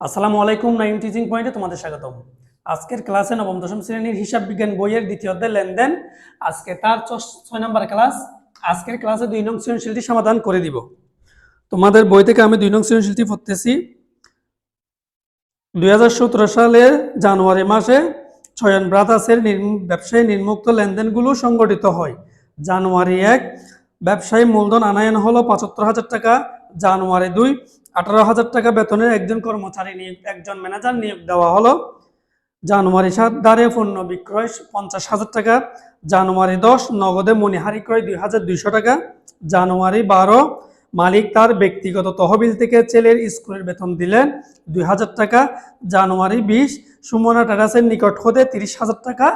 আসসালামু আলাইকুম nine teaching পয়েন্টে তোমাদের স্বাগতম। আজকের ক্লাসে নবম, দশম শ্রেণির হিসাব বিজ্ঞান বইয়ের দ্বিতীয় অধ্যায় লেনদেন। আজকে তার ছয় নম্বর ক্লাস। আজকের ক্লাসে দুই নং সৃজনশীলটি সমাধান করে দিব। তোমাদের বই থেকে আমি দুই নং সৃজনশীলটি পড়তেছি। দুই সালের জানুয়ারি মাসে ছয়ন ব্রাদার্সের ব্যবসায়ী নির্মুক্ত লেনদেনগুলো সংগঠিত হয়। জানুয়ারি এক, ব্যবসায়ী মূলধন আনায়ন হলো পঁচাত্তর হাজার টাকা। জানুয়ারি দুই আঠারো হাজার টাকা বেতনের একজন কর্মচারী নিয়োগ, একজন ম্যানেজার নিয়োগ দেওয়া হলো। জানুয়ারি সাত দ্বারে পণ্য বিক্রয় পঞ্চাশ হাজার টাকা, জানুয়ারি দশ নগদে মণিহারি ক্রয় দুই হাজার দুইশো টাকা, জানুয়ারি বারো মালিক তার ব্যক্তিগত তহবিল থেকে ছেলের স্কুলের বেতন দিলেন দুই হাজার টাকা, জানুয়ারি বিশ সুমনা টাটাসের নিকট হতে তিরিশ হাজার টাকা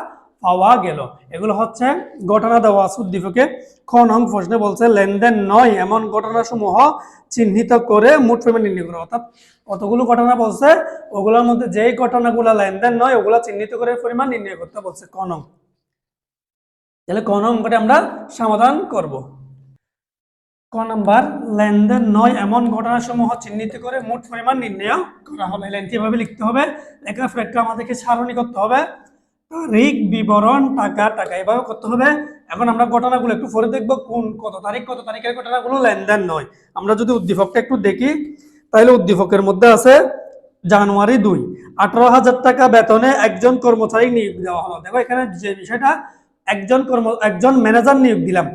পাওয়া গেল। এগুলো হচ্ছে ঘটনা দেওয়া। আছে উদ্দীপকে খ প্রশ্নে বলছে, লেনদেন নয়, এমন ঘটনাসমূহ চিহ্নিত করে মোট পরিমাণ নির্ণয় করো। অর্থাৎ কতগুলো ঘটনা বলছে, ওগুলোর মধ্যে যেই ঘটনাগুলো লেনদেন নয়, ওগুলো চিহ্নিত করে পরিমাণ নির্ণয় করতে বলছে ক নং তাহলে ক নং অঙ্কটি আমরা সমাধান করব। ক নম্বর, লেনদেন নয়, এমন ঘটনাসমূহ চিহ্নিত করে মোট পরিমাণ নির্ণয় করা হবে। লাইনটি এভাবে লিখতে হবে? লেখার ফ্রেটটা আমাদেরকে সারণী করতে হবে। তারিখ, বিবরণ, টাকা টাকা এভাবে করতে হবে। এখন আমরা ঘটনাগুলো একটু পরে দেখব, কোন, কত তারিখ, কত তারিখের ঘটনাগুলো, লেনদেন নয়। আমরা যদি উদ্দীপকটা একটু দেখি, তাহলে উদ্দীপকের মধ্যে আছে জানুয়ারি দুই। আঠারো হাজার টাকা বেতনে একজন কর্মচারী নিয়োগ দেওয়া হলো। দেখো এখানে যে বিষয়টা, একজন কর্ম, একজন ম্যানেজার নিয়োগ দিলাম।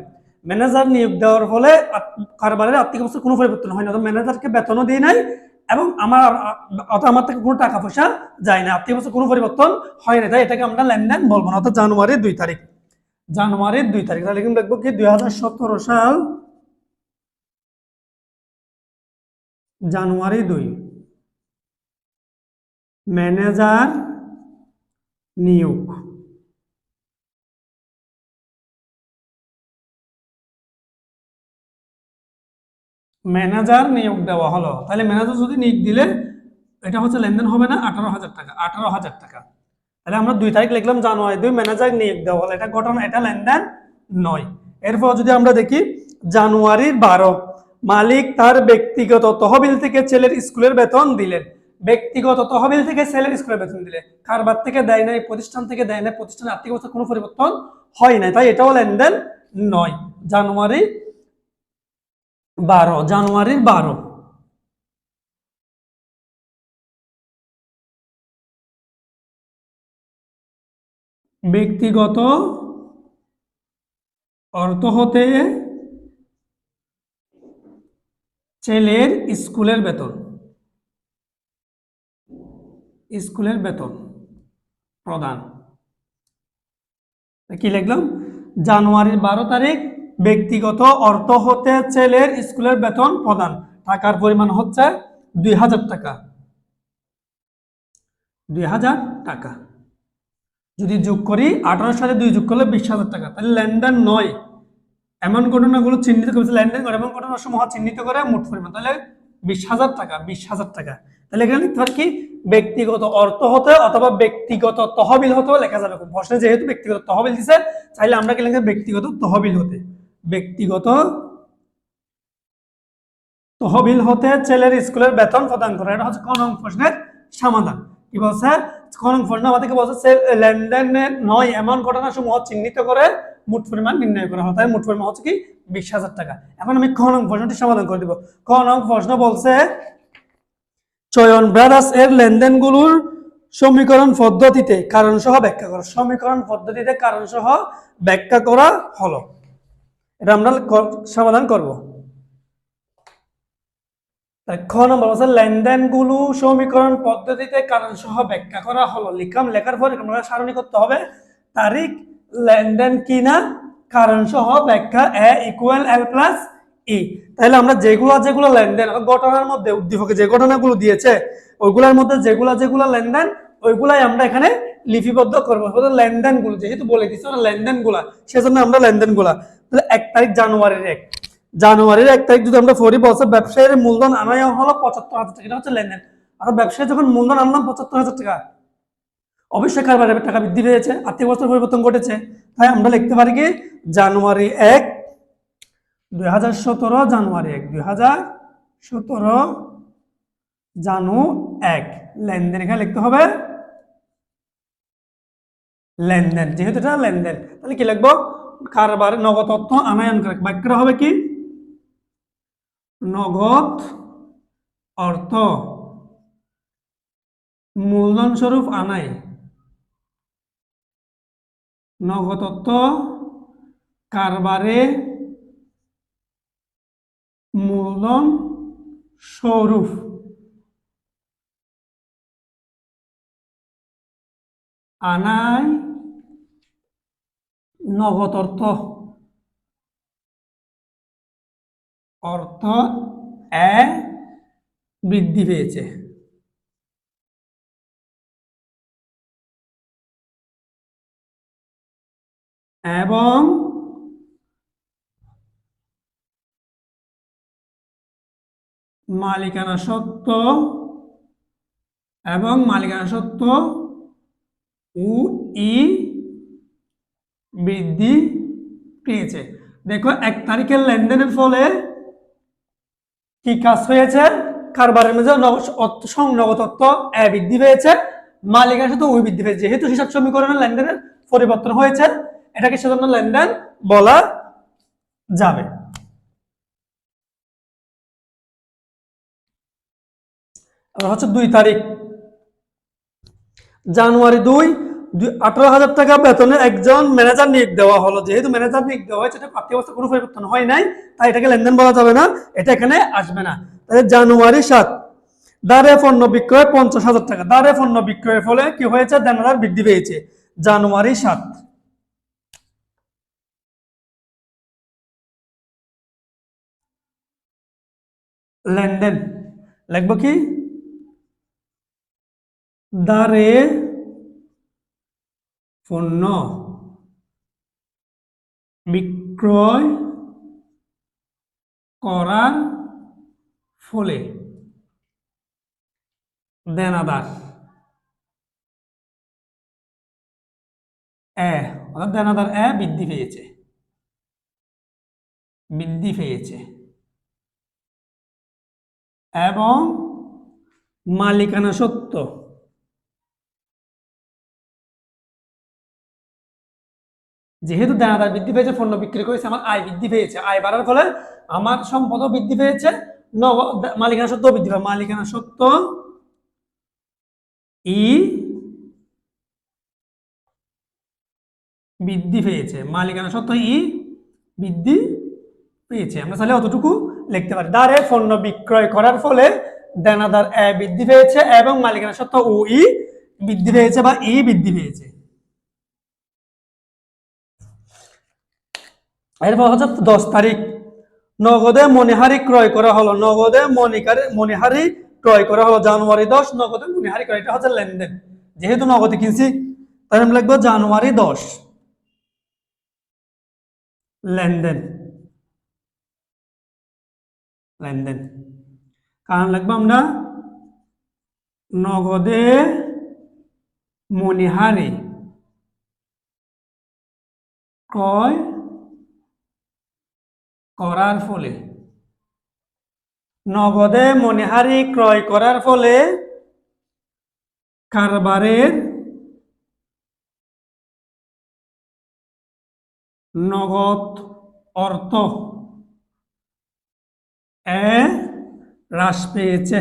ম্যানেজার নিয়োগ দেওয়ার ফলে কারবারের আর্থিক অবস্থা কোনো পরিবর্তন হয় না। ম্যানেজারকে বেতনও দিয়ে নাই এবং আমার, অর্থাৎ আমার থেকে কোনো টাকা পয়সা যায় না। আর্থিক অবস্থা কোনো পরিবর্তন হয় না। তাই এটাকে আমরা লেনদেন বলব না। অর্থাৎ জানুয়ারির দুই তারিখ। জানুয়ারির দুই তারিখ। তাহলে কিন্তু দেখব কি? দুই হাজার সতেরো সাল জানুয়ারি দুই। ম্যানেজার নিয়োগ। ম্যানেজার নিয়োগ দেওয়া হলো। তাহলে ম্যানেজার যদি নিয়োগ দিলে, এটা হচ্ছে লেনদেন হবে না আঠারো হাজার টাকা, আঠারো হাজার টাকা। তাহলে আমরা দুই তারিখ লিখলাম জানুয়ারি, দুই ম্যানেজার নিয়োগ দেওয়া হলো। এটা ঘটনা, এটা লেনদেন নয়। এরপর যদি আমরা দেখি, জানুয়ারির বারো, মালিক তার ব্যক্তিগত তহবিল থেকে ছেলের স্কুলের বেতন দিলেন। ব্যক্তিগত তহবিল থেকে ছেলের স্কুলের বেতন দিলে কারবার থেকে দেয় নাই, প্রতিষ্ঠান থেকে দেয় নাই, প্রতিষ্ঠানের আর্থিক অবস্থা কোনো পরিবর্তন হয় নাই। তাই এটাও লেনদেন নয়। জানুয়ারি বারো, জানুয়ারির বারো। ব্যক্তিগত অর্থ হতে ছেলের স্কুলের বেতন। স্কুলের বেতন প্রদান। কি লিখলাম? জানুয়ারির বারো তারিখ ব্যক্তিগত অর্থ হতে ছেলের স্কুলের বেতন প্রদান। টাকার পরিমাণ হচ্ছে দুই হাজার টাকা। দুই হাজার টাকা। যদি যোগ করি, আঠারো সালে দুই যোগ করলে বিশ হাজার টাকা। তাহলে লেনদেন নয়। এমন ঘটনাগুলো চিহ্নিত করেছে লেনদেন করে এমন ঘটনা সমূহ চিহ্নিত করে মোট পরিমাণ। তাহলে বিশ হাজার টাকা, বিশ হাজার টাকা। তাহলে এখানে লিখতে পারি কি? ব্যক্তিগত অর্থ হতে অথবা ব্যক্তিগত তহবিল হতেও লেখা যাবে। প্রশ্নে যেহেতু ব্যক্তিগত তহবিল দিছে, চাইলে আমরা কি লিখতে ব্যক্তিগত তহবিল হতে। ব্যক্তিগত তহবিল হতে ছেলের স্কুলের বেতন প্রদান করা, এটা হচ্ছে কোন প্রশ্নের সমাধান। কি বলছে? কোন প্রশ্ন আমাদেরকে বলছে লেনদেনে নয় এমন ঘটনা সমূহ চিহ্নিত করে মোট পরিমাণ নির্ণয় করা হয়। তাই মোট পরিমাণ হচ্ছে কি? বিশ হাজার টাকা। এখন আমি ক নং প্রশ্নটি সমাধান করে দিব। ক নং প্রশ্ন বলছে, চয়ন ব্রাদার্স এর লেনদেনগুলোর সমীকরণ পদ্ধতিতে কারণ সহ ব্যাখ্যা করা। সমীকরণ পদ্ধতিতে কারণ সহ ব্যাখ্যা করা হলো। এটা আমরা সমাধান করব। খ নম্বর বলছে, লেনদেনগুলো সমীকরণ পদ্ধতিতে কারণ সহ ব্যাখ্যা করা হলো। লিখলাম লেখার পর আমরা সারণী করতে হবে, তারিখ, লেনদেন কিনা কারণ সহ ব্যাখ্যা এ ইকুয়াল এল প্লাস ই তাহলে আমরা যেগুলো যেগুলো লেনদেন, ঘটনার মধ্যে উদ্দীপকে যে ঘটনাগুলো দিয়েছে, ওইগুলোর মধ্যে যেগুলো যেগুলো লেনদেন, ওইগুলাই আমরা এখানে লিপিবদ্ধ করব। লেনদেনগুলো, যেহেতু বলে দিচ্ছে ওরা লেনদেনগুলা, সেজন্য আমরা লেনদেনগুলা। তাহলে এক তারিখ জানুয়ারির এক। জানুয়ারির এক তারিখ যদি আমরা ফরি বছর ব্যবসায়ীর মূলধন আনাই হলো পঁচাত্তর হাজার টাকা। এটা হচ্ছে লেনদেন। আর ব্যবসায়ী যখন মূলধন আনলাম, পঁচাত্তর হাজার টাকা। অবশ্যই কারবারের টাকা বৃদ্ধি পেয়েছে, আর্থিক বছর পরিবর্তন ঘটেছে। তাই আমরা লিখতে পারি কি? জানুয়ারি এক, দুই হাজার সতেরো জানুয়ারি এক, দুই হাজার সতেরো জানু এক। লেনদেন এখানে লিখতে হবে লেনদেন। যেহেতু এটা লেনদেন, তাহলে কি লিখব? কারবার, নগদ অর্থ আনায়ন বাক্যটা হবে কি? নগদ অর্থ। মূলধন স্বরূপ আনাই নগদ অর্থ কারবারে মূলধন স্বরূপ। আনায় নগদ অর্থ। অর্থ এ বৃদ্ধি পেয়েছে। এবং মালিকানা সত্ত্ব এবং মালিকানা সত্ত্ব ও ই বৃদ্ধি পেয়েছে। দেখো, এক তারিখের লেনদেনের ফলে কি কাজ হয়েছে? কারবারের মধ্যে সংনগদ তত্ত্ব এ বৃদ্ধি পেয়েছে মালিকানার সাথে ওই বৃদ্ধি পেয়েছে। যেহেতু হিসাব সমীকরণের লেনদেনের পরিবর্তন হয়েছে, এটাকে সেজন্য লেনদেন বলা যাবে। হচ্ছে দুই তারিখ। জানুয়ারি দুই- আঠারো হাজার টাকা বেতনে একজন ম্যানেজার নিয়োগ দেওয়া হলো। যেহেতু ম্যানেজার নিয়োগ দেওয়া হয়েছে, এটা প্রাপ্তি অবস্থা কোনো পরিবর্তন হয় নাই, তাই এটাকে লেনদেন বলা যাবে না, এটা এখানে আসবে না। তাহলে জানুয়ারি সাত, দারে পণ্য বিক্রয় পঞ্চাশ হাজার টাকা। দারে পণ্য বিক্রয়ের ফলে কি হয়েছে? দেনাদার বৃদ্ধি পেয়েছে। জানুয়ারি সাত। লেনদেন লিখব কি? দারে পণ্য বিক্রয় করার ফলে দেনাদার। এ, অর্থাৎ দেনাদার এ বৃদ্ধি পেয়েছে। বৃদ্ধি পেয়েছে। এবং মালিকানা সত্ত্ব যেহেতু দেনাদার বৃদ্ধি পেয়েছে, পণ্য বিক্রি করেছে, আমার আয় বৃদ্ধি পেয়েছে। আয় বাড়ার ফলে আমার সম্পদও বৃদ্ধি পেয়েছে, নব মালিকানা সত্ত্ব বৃদ্ধি পায়। মালিকানা সত্ত্ব ই বৃদ্ধি পেয়েছে। মালিকানা সত্ত্ব ই বৃদ্ধি পেয়েছে। আমরা তাহলে অতটুকু লিখতে পারি। দ্বারে পণ্য বিক্রয় করার ফলে দেনাদার এ বৃদ্ধি পেয়েছে এবং মালিকানা সত্ত্ব ও ই বৃদ্ধি পেয়েছে বা ই বৃদ্ধি পেয়েছে। এরপর হচ্ছে দশ তারিখ। নগদে মণিহারি ক্রয় করা হলো। নগদে মণিকারি মণিহারি ক্রয় করা হলো জানুয়ারি দশ, নগদে মণিহারি ক্রয়। এটা হচ্ছে লেনদেন। যেহেতু নগদে কিনছি তাই আমি লিখব জানুয়ারি দশ। লেনদেন। লেনদেন। কারণ লিখব আমরা নগদে মণিহারি ক্রয় করার ফলে। নগদে মণিহারি ক্রয় করার ফলে কারবারের নগদ অর্থ এ হ্রাস পেয়েছে।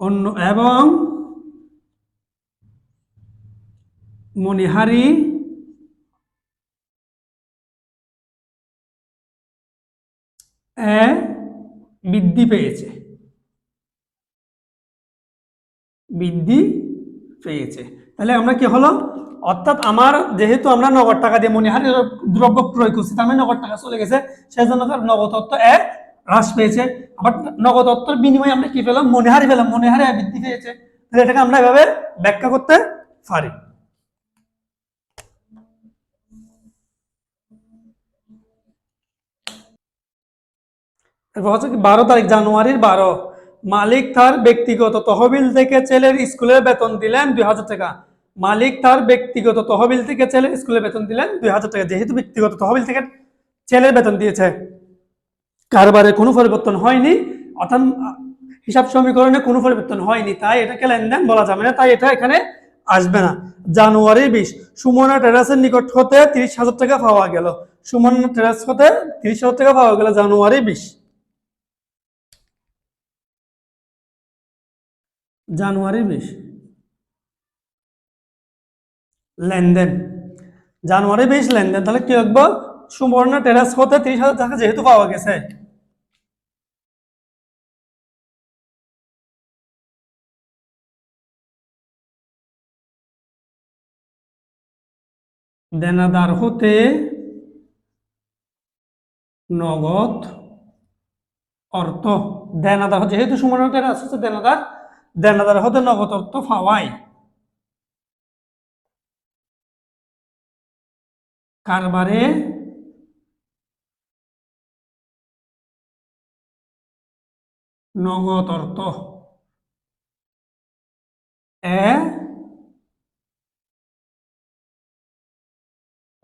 অন্য এবং মণিহারি এ বৃদ্ধি পেয়েছে। বৃদ্ধি পেয়েছে। তাহলে আমরা কি হলো? অর্থাৎ আমার যেহেতু আমরা নগদ টাকা দিয়ে মণিহারি দ্রব্য ক্রয় করছি তার নগদ টাকা চলে গেছে। সেজন্য তার নগদ অর্থ এ হ্রাস পেয়েছে। আবার নগদ অর্থের বিনিময়ে আমরা কি পেলাম? মনিহারি পেলাম। মণিহারি এ বৃদ্ধি পেয়েছে। তাহলে এটাকে আমরা এভাবে ব্যাখ্যা করতে পারি। এরপর হচ্ছে কি বারো তারিখ জানুয়ারির বারো। মালিক তার ব্যক্তিগত তহবিল থেকে ছেলের স্কুলের বেতন দিলেন দুই হাজার টাকা। মালিক তার ব্যক্তিগত তহবিল থেকে ছেলের স্কুলের বেতন দিলেন দুই হাজার টাকা। যেহেতু ব্যক্তিগত তহবিল থেকে ছেলের বেতন দিয়েছে, কারবারে কোনো পরিবর্তন হয়নি, অর্থাৎ হিসাব সমীকরণে কোনো পরিবর্তন হয়নি, তাই এটাকে লেনদেন বলা যাবে না, তাই এটা এখানে আসবে না। জানুয়ারি বিশ, সুমনা টেরাসের নিকট হতে তিরিশ হাজার টাকা পাওয়া গেল। সুমনা টেরাস হতে তিরিশ হাজার টাকা পাওয়া গেল জানুয়ারি বিশ। জানুয়ারি বিশ। লেনদেন। জানুয়ারি বিশ লেনদেন, তাহলে কি লিখব সুবর্ণ টেরাস হতে তিরিশ হাজার টাকা যেহেতু পাওয়া গেছে। দেনাদার হতে নগদ অর্থ। দেনাদার যেহেতু সুবর্ণ টেরাস হচ্ছে দেনাদার দেনাদার হতে নগদ অর্থ পাওয়ায় কারবারে নগদ অর্থ। এ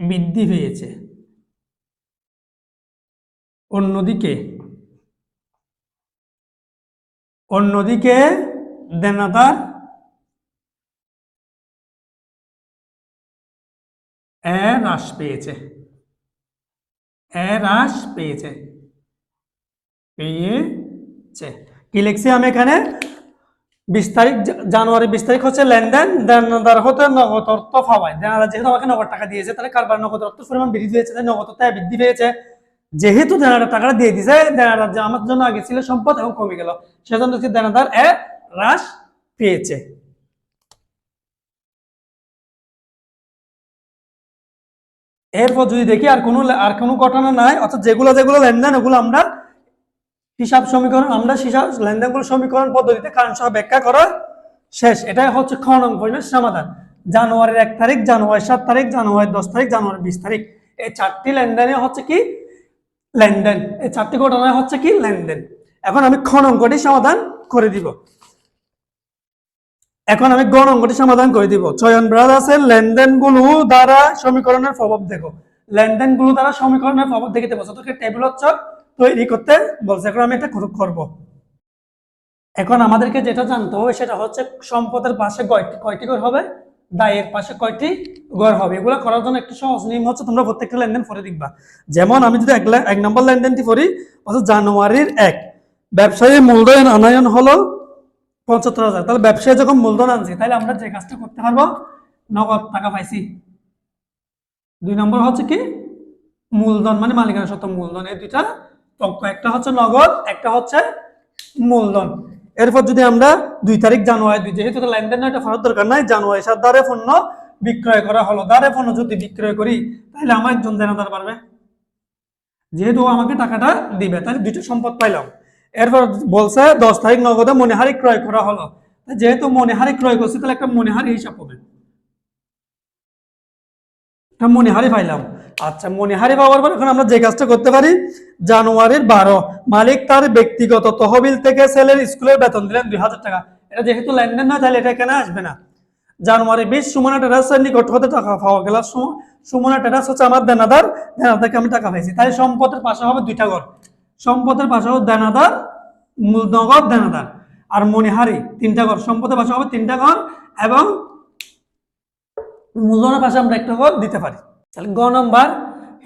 বৃদ্ধি পেয়েছে। অন্যদিকে অন্যদিকে দেনাদার এ হ্রাস পেয়েছে এ পেয়েছে কি লিখছি আমি এখানে? বিশ তারিখ জানুয়ারি বিশ তারিখ হচ্ছে লেনদেন দেনাদার হতে নগদ অর্থ পাওয়ায়। দেনাদার যেহেতু আমাকে নগদ টাকা দিয়েছে, তাহলে কারবার নগদ অর্থ পরিমাণ বৃদ্ধি পেয়েছে তাই নগদ অর্থ বৃদ্ধি পেয়েছে যেহেতু দেনাদার টাকাটা দিয়ে দিছে দেনাদার যে আমার জন্য আগে ছিল সম্পদ এখন কমে গেল। সেজন্য দেনাদার এ হ্রাস পেয়েছে। এরপর যদি দেখি আর কোনো আর কোনো ঘটনা নাই, অর্থাৎ যেগুলো যেগুলো লেনদেন, ওগুলো আমরা হিসাব সমীকরণ, আমরা হিসাব লেনদেনগুলো সমীকরণ পদ্ধতিতে কারণ সহ ব্যাখ্যা করা শেষ। এটাই হচ্ছে খ নং সমাধান। জানুয়ারির এক তারিখ জানুয়ারি সাত তারিখ জানুয়ারি দশ তারিখ জানুয়ারি বিশ তারিখ। এই চারটি লেনদেনে হচ্ছে কি? লেনদেন। এই চারটি ঘটনায় হচ্ছে কি? লেনদেন। এখন আমি খ অঙ্কটি সমাধান করে দিব? এখন আমি গণ অঙ্কটি সমাধান করে দিব। চয়ন ব্রাদার্সের লেনদেনগুলো দ্বারা সমীকরণের প্রভাব দেখো। লেনদেনগুলো দ্বারা সমীকরণের প্রভাব দেখিতে বলছে তোকে টেবিল চক তৈরি করতে বলছে, এখন আমি এটা করব। এখন আমাদেরকে যেটা জানতে হবে, সেটা হচ্ছে সম্পদের পাশে কয়টি কয়টি ঘর হবে? দায়ের পাশে কয়টি ঘর হবে? এগুলো করার জন্য একটু সহজ নিয়ম হচ্ছে তোমরা প্রত্যেকটা লেনদেন পরে দেখবা। যেমন আমি যদি এক নম্বর লেনদেনটি পড়ি অর্থাৎ জানুয়ারির এক। ব্যবসায়ী মূলধন আনয়ন হলো পঁচাত্তর হাজার। তাহলে ব্যবসায়ী যখন মূলধন আনছে, তাহলে আমরা যে কাজটা করতে পারব, নগদ টাকা পাইছি। দুই নম্বর হচ্ছে কি? মূলধন মানে মালিকানা সত্ত্ব মূলধন। এই দুইটা পক্ষ একটা হচ্ছে নগদ, একটা হচ্ছে মূলধন। এরপর যদি আমরা দুই তারিখ জানুয়ারি, দুই যেহেতু লেনদেন এটা ফেরত দরকার নাই, জানুয়ারি সাত দ্বারে পণ্য বিক্রয় করা হলো। দ্বারে পণ্য যদি বিক্রয় করি, তাহলে আমার একজন দেনাদার পারবে যেহেতু আমাকে টাকাটা দিবে, তাহলে দুইটা সম্পদ পাইলাম। এরপর বলছে, দশ তারিখ নগদে মনেহারি ক্রয় করা হলো। যেহেতু মনেহারি ক্রয় করছি, তাহলে একটা মনেহারি হিসাব হবে। একটা মনিহারি পাইলাম। আচ্ছা মনিহারি পাওয়ার পর এখন আমরা যে কাজটা করতে পারি, জানুয়ারির বারো। মালিক তার ব্যক্তিগত তহবিল থেকে ছেলের স্কুলের বেতন দিলেন দুই হাজার টাকা। এটা যেহেতু লেনদেন নয়, তাহলে এটা এখানে আসবে না? জানুয়ারি বিশ, সুমনা টেরাসের নিকট হতে টাকা পাওয়া গেল। সুমনা টেরাস হচ্ছে আমার দেনাদার দেনাদার থেকে আমি টাকা পাইছি। তাই সম্পদের পাশে হবে দুইটা ঘর। সম্পদের ভাষা হবে মূল নগদ দেনাদার। আর মনিহারি, তিনটা ঘর। সম্পদের ভাষা হবে তিনটা ঘর এবং মূলধনের ভাষা আমরা একটা করে দিতে পারি। তাহলে গ নম্বর,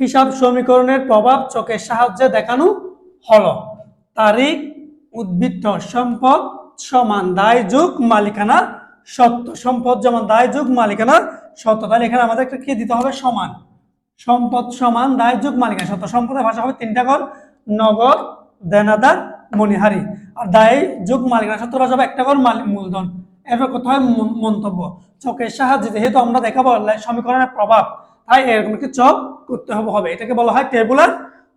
হিসাব সমীকরণের প্রভাব চোখের সাহায্যে দেখানো হলো। তারিখ, উদ্বৃত্ত সম্পদ, সমান দায় যুগ মালিকানা সত্য। সম্পদ যেমন দায় যুগ মালিকানা সত্য। তাহলে এখানে আমাদের একটা কি দিতে হবে? সমান। সম্পদ সমান দায় যুগ মালিকানা সত্য। সম্পদের ভাষা হবে তিনটা ঘর। নগদ দেনাদার, মণিহারি। আর দায় যুগ মালিকানা হবে একটা ঘর মালি- মূলধন। এরপর মন- মন্তব্য। চকের সাহায্যে যেহেতু আমরা দেখাবো সমীকরণের প্রভাব, তাই এরকম একটি চক করতে হবে হবে। এটাকে বলা হয় টেবুলার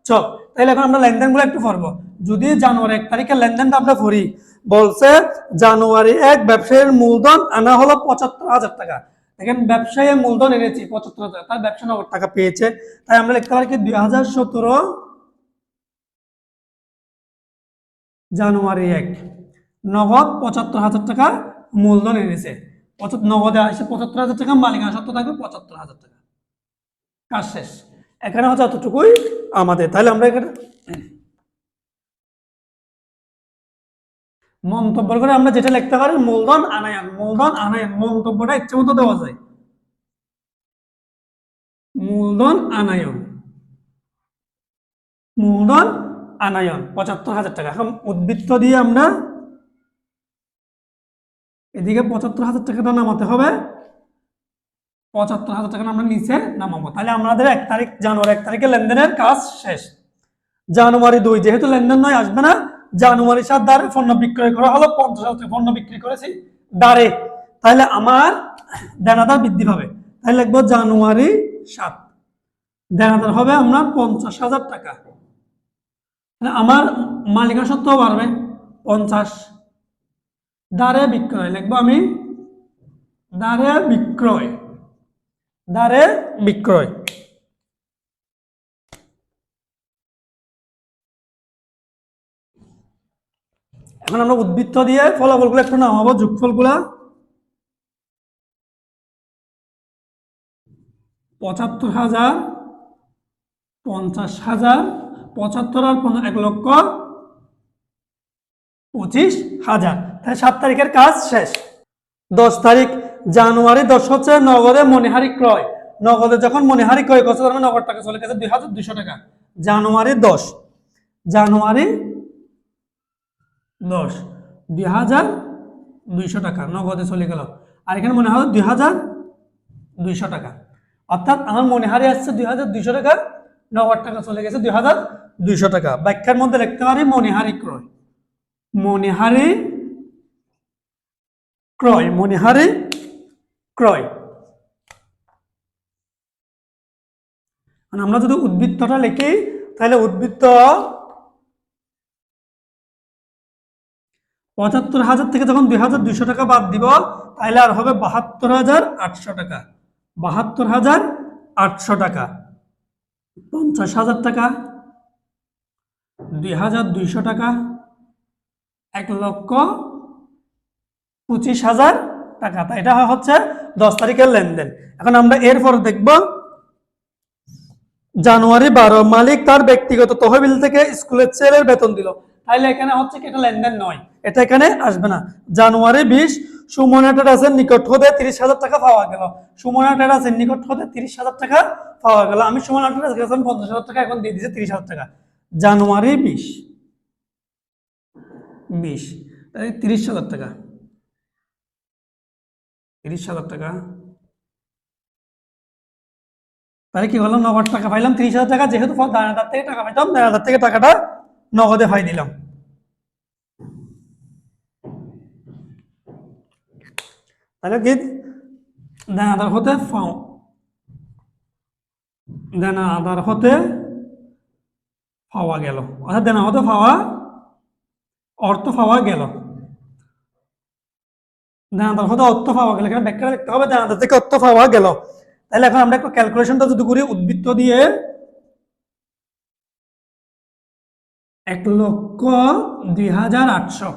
চক। তাহলে এখন আমরা লেনদেনগুলো একটু পড়ব। যদি জানুয়ারি এক তারিখের লেনদেনটা আমরা পড়ি, বলছে জানুয়ারি এক ব্যবসায়ীর মূলধন আনা হলো পঁচাত্তর হাজার টাকা। দেখেন ব্যবসায়ী মূলধন এনেছি পঁচাত্তর হাজার। তার ব্যবসা নগদ টাকা পেয়েছে। তাই আমরা লিখতে পারি কি, দুই হাজার সতেরো জানুয়ারি এক। নগদ পঁচাত্তর হাজার টাকা মূলধন এনেছে। নগদে আসে পঁচাত্তর হাজার টাকা, মালিকানা সত্ত্ব থাকবে পঁচাত্তর হাজার টাকা। কাজ শেষ। এখানে হচ্ছে অতটুকুই আমাদের। তাহলে আমরা এখানে মন্তব্য করে আমরা যেটা লিখতে পারি, মূলধন আনায়ন। মূলধন আনায়ন। মন্তব্যটা ইচ্ছে মতো দেওয়া যায়। মূলধন আনায়ন। মূলধন আনায়ন, পঁচাত্তর হাজার টাকা। এখন উদ্বৃত্ত দিয়ে আমরা এদিকে পঁচাত্তর হাজার টাকাটা নামাতে হবে। পঁচাত্তর হাজার টাকা আমরা নিচে নামাবো। তাহলে আমাদের এক তারিখ, জানুয়ারি এক তারিখে লেনদেনের কাজ শেষ। জানুয়ারি দুই, যেহেতু লেনদেন নয়, আসবে না। জানুয়ারি সাত, দ্বারে পণ্য বিক্রয় করা হলো, পঞ্চাশ হাজার টাকা পণ্য বিক্রি করেছি, দ্বারে। তাহলে আমার দেনাদার বৃদ্ধি পাবে। তাহলে লিখব জানুয়ারি সাত। দেনাদার হবে আমরা পঞ্চাশ হাজার টাকা। আমার মালিকা সত্ত্ব বাড়বে পঞ্চাশ। দ্বারে বিক্রয় লিখব আমি। দ্বারে বিক্রয়। দ্বারে বিক্রয়। এখন আমরা উদ্বৃত্ত দিয়ে ফলাফলগুলো একটু নামাবো, যোগফলগুলা। পঁচাত্তর হাজার, পঞ্চাশ হাজার পঁচাত্তর আর এক লক্ষ পঁচিশ হাজার। তাই সাত তারিখের কাজ শেষ। দশ তারিখ জানুয়ারি, দশ হচ্ছে নগদে মনিহারি ক্রয়। নগদে যখন মনিহারি ক্রয় করছে তখন নগদ টাকা চলে গেছে দুই হাজার দুইশো টাকা। জানুয়ারি দশ। জানুয়ারি দশ। দুই হাজার দুইশো টাকা নগদে চলে গেল। আর এখানে মনে হয় দুই হাজার দুইশো টাকা। অর্থাৎ আমার মনিহারি আসছে দুই হাজার দুইশো টাকা নগদ টাকা চলে গেছে দুই হাজার দুইশো টাকা। ব্যাখ্যার মধ্যে লিখতে পারি মনিহারি ক্রয়। মনিহারি ক্রয় মনিহারি ক্রয়। মানে আমরা যদি উদ্বৃত্তটা লিখি, তাহলে উদ্বৃত্ত পঁচাত্তর হাজার থেকে যখন দুই হাজার দুইশো টাকা বাদ দিব, তাহলে আর হবে বাহাত্তর হাজার আটশো টাকা। বাহাত্তর হাজার আটশো টাকা। পঞ্চাশ হাজার টাকা, দুই হাজার দুইশো টাকা, এক লক্ষ পঁচিশ হাজার টাকা। তা এটা হচ্ছে দশ তারিখের লেনদেন। এখন আমরা এরপর দেখব জানুয়ারি বারো মালিক তার ব্যক্তিগত তহবিল থেকে স্কুলের ছেলের বেতন দিল। তাহলে এখানে হচ্ছে কি এটা লেনদেন নয়। এটা এখানে আসবে না। জানুয়ারি বিশ, সুমনা টেরাসের নিকট হতে তিরিশ হাজার টাকা পাওয়া গেল। সুমনা টেরাসের নিকট হতে তিরিশ হাজার টাকা পাওয়া গেল। আমি সুমনা টেরাস গেছিলাম, পঞ্চাশ হাজার টাকা, এখন দিয়ে দিয়েছি তিরিশ হাজার টাকা। জানুয়ারি বিশ। বিশ। তাই তিরিশ হাজার টাকা। তিরিশ হাজার টাকা। তাহলে কি হলো? নগদ টাকা পাইলাম তিরিশ হাজার টাকা। যেহেতু দানাদার থেকে টাকা পাইতাম, দানাদার থেকে টাকাটা নগদে পাই দিলাম তাহলে কি? দানাদার হতে পাও। দানাদার হতে পাওয়া গেল। অর্থাৎ দেনা হতে পাওয়া, অর্থ পাওয়া গেল। দানাদার হতে অর্থ পাওয়া গেল। এখানে ব্যাখ্যা দেখতে হবে। দানাদার থেকে অর্থ পাওয়া গেল। তাহলে এখন আমরা একটু ক্যালকুলেশনটা যদি করি, উদ্বৃত্ত দিয়ে এক লক্ষ দুই হাজার আটশো।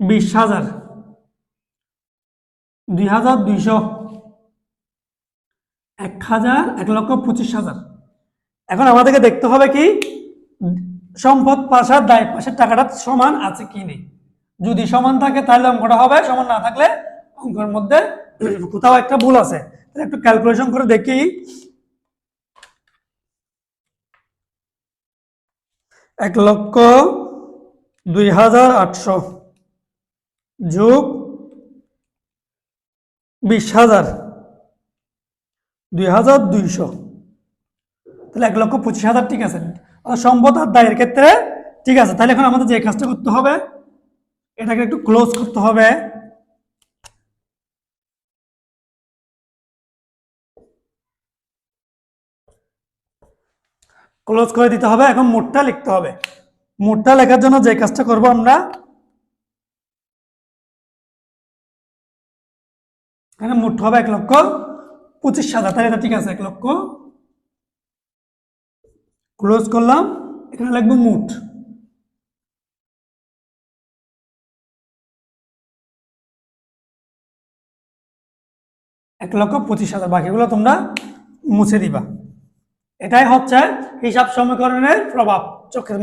বিশ হাজার। দুই হাজার দুইশো। এক হাজার এক লক্ষ পঁচিশ হাজার। এখন আমাদেরকে দেখতে হবে কি, সম্পদ পাশার দায় পাশের টাকাটা সমান আছে কি নেই। যদি সমান থাকে তাহলে অঙ্কটা হবে, সমান না থাকলে অঙ্কের মধ্যে কোথাও একটা ভুল আছে। একটু ক্যালকুলেশন করে দেখি। এক লক্ষ দুই হাজার আটশো যোগ বিশ হাজার দুই হাজার দুইশো। তাহলে এক লক্ষ পঁচিশ হাজার ঠিক আছে। সম্পদ আর দায়ের ক্ষেত্রে ঠিক আছে। তাহলে এখন আমাদের যে কাজটা করতে হবে, এটাকে একটু ক্লোজ করতে হবে। ক্লোজ করে দিতে হবে, এখন মোটটা লিখতে হবে। মোটটা লেখার জন্য যে কাজটা করব আমরা, এখানে মোট হবে এক লক্ষ পঁচিশ হাজার, তাহলে এটা ঠিক আছে, এক লক্ষ। ক্লোজ করলাম, এখানে লিখব মোট। এক লক্ষ পঁচিশ হাজার, বাকিগুলো তোমরা মুছে দিবা। এটাই হচ্ছে হিসাব সমীকরণের প্রভাব। চোখের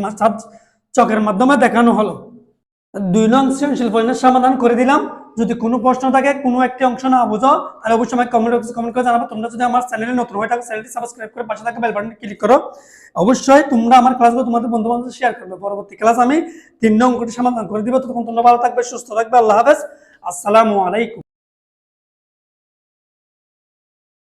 চোখের মাধ্যমে দেখানো হলো। দুই নং সৃজনশীল প্রশ্নের সমাধান করে দিলাম। যদি কোনো প্রশ্ন থাকে, কোনো একটি অংশ না বুঝো, তাহলে অবশ্যই আমাকে কমেন্ট বক্সে কমেন্ট করে জানাব। তোমরা যদি আমার চ্যানেলে নতুন হয়ে থাকো চ্যানেলটি সাবস্ক্রাইব করে পাশে থাকা বেল বাটনটি ক্লিক করো। অবশ্যই তোমরা আমার ক্লাসগুলো তোমাদের বন্ধু বান্ধব শেয়ার করবে। পরবর্তী ক্লাস আমি তিন নং অঙ্কটি সমাধান করে দিব। ততক্ষণ তোমরা ভালো থাকবে, সুস্থ থাকবে। আল্লাহ হাফেজ। আসসালামু আলাইকুম।